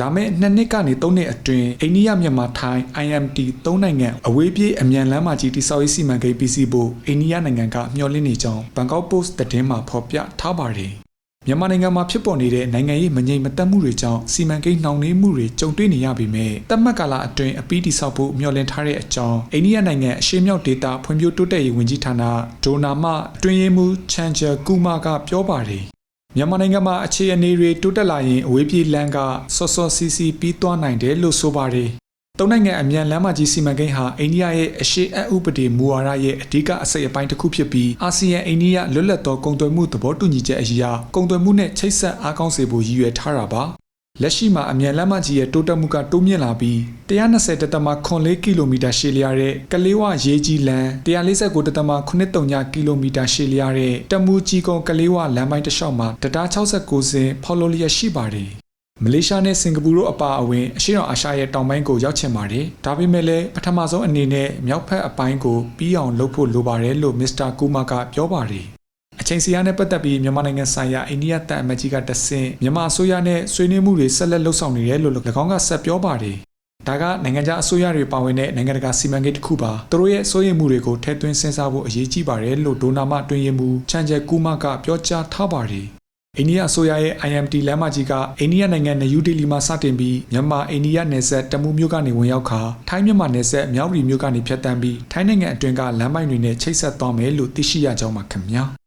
လာမယ့်နှစ်နှစ်ကနေသုံးနှစ်အတွင်းအိန္ဒိယမြန်မာထိုင်း IMT သုံးနိုင်ငံအဝေးပြေးအမြန်လမ်းမကြီးတိစောက်ရေးစီမံကိန်းပြီးစီးဖို့အိန္ဒိယနိုင်ငံကမျှော်လင့်နေကြောင်းဘန်ကောက်ပို့စ်သတင်းမှာဖော်ပြထားပါတယ်။မြန်မာနိုင်ငံမှာဖြစ်ပေါ်နေတဲ့နိုင်ငံရေးမငြိမ်မသက်မှုတွေကြောင့်စီမံကိန်းနှောင့်နှေးမှုတွေကြုံတွေ့နေရပေမဲ့တတ်မှတ်ကာလအတွင်းအပြီးတိစောက်ဖို့မျှော်လင့်ထားတဲ့အကြောင်းအိန္ဒိယနိုင်ငံအရှေ့မြောက်ဒေသဖွံ့ဖြိုးတိုးတက်ရေးဝန်ကြီးဌာနဒိုနာမအတွင်းရေးမှူးချန်ချာကူမာကပြောပါတယ်။ မြန်မာနိုင်ငံမှာအခြေအနေတွေတိုးတက်လာရင်အဝေးပြေးလမ်းကစောစောစီစီပြီးသွားနိုင်တယ်လို့ဆိုပါတယ်။သုံးနိုင်ငံအမြန်လမ်းမကြီးစီမံကိန်းဟာအိန္ဒိယရဲ့အရှိအဥပဒေမူဝါဒရဲ့အဓိကအစိတ်အပိုင်းတစ်ခုဖြစ်ပြီးအာဆီယံအိန္ဒိယလွတ်လပ်သောကုန်သွယ်မှုသဘောတူညီချက်အရာကုန်သွယ်မှုနဲ့ချိတ်ဆက်အားကောင်းစေဖို့ရည်ရွယ်ထားတာပါ။ လက်ရှိမှာအမြန်လမ်းမကြီးရဲ့တိုးတက်မှုကတိုးမြင့်လာပြီး120.4ကီလိုမီတာရှည်လျားတဲ့ကလေးဝရေးကြီးလမ်း149.83ကီလိုမီတာရှည်လျားတဲ့တမူကြီးကုန်းကလေးဝလမ်းပိုင်းတစ်လျှောက်မှာတရား69စင်ဖော်လို့လျက်ရှိပါတယ်။မလေးရှားနဲ့စင်ကာပူတို့အပါအဝင်အရှေ့တောင်အာရှရဲ့တောင်ပိုင်းကိုရောက်ချင်ပါတယ်။ဒါပေမဲ့လည်းပထမဆုံးအနေနဲ့မြောက်ဖက်အပိုင်းကိုပြီးအောင်လုပ်ဖို့လိုပါတယ်လို့မစ္စတာကူမာကပြောပါတယ်။ အချိန်စီရနဲ့ပတ်သက်ပြီးမြန်မာနိုင်ငံဆိုင်ရာအိန္ဒိယတပ်အမတ်ကြီးကတဆင့်မြန်မာအစိုးရနဲ့ဆွေးနွေးမှုတွေဆက်လက်လှုပ်ဆောင်နေတယ်လို့၎င်းကဆက်ပြောပါတယ်။ဒါကနိုင်ငံခြားအစိုးရတွေပါဝင်တဲ့နိုင်ငံတကာစီမံကိန်းတစ်ခုပါ။သူတို့ရဲ့စိုးရိမ်မှုတွေကိုထည့်သွင်းစဉ်းစားဖို့အရေးကြီးပါတယ်လို့ဒိုနာမတွင်ရင်မူချန်ကျဲကူမာကပြောကြားထားပါတယ်။အိန္ဒိယအစိုးရရဲ့ IMT လမ်းမကြီးကအိန္ဒိယနိုင်ငံနယူးဒေလီမှာစတင်ပြီးမြန်မာအိန္ဒိယနယ်စပ်တမူးမြို့ကနေဝင်ရောက်ခါထိုင်းမြန်မာနယ်စပ်မြောက်ရီမြို့ကနေဖြတ်တန်းပြီးထိုင်းနိုင်ငံအတွင်းကလမ်းမိုက်တွေနဲ့ချိတ်ဆက်သွားမယ်လို့သိရှိရကြောင်းပါခင်ဗျာ။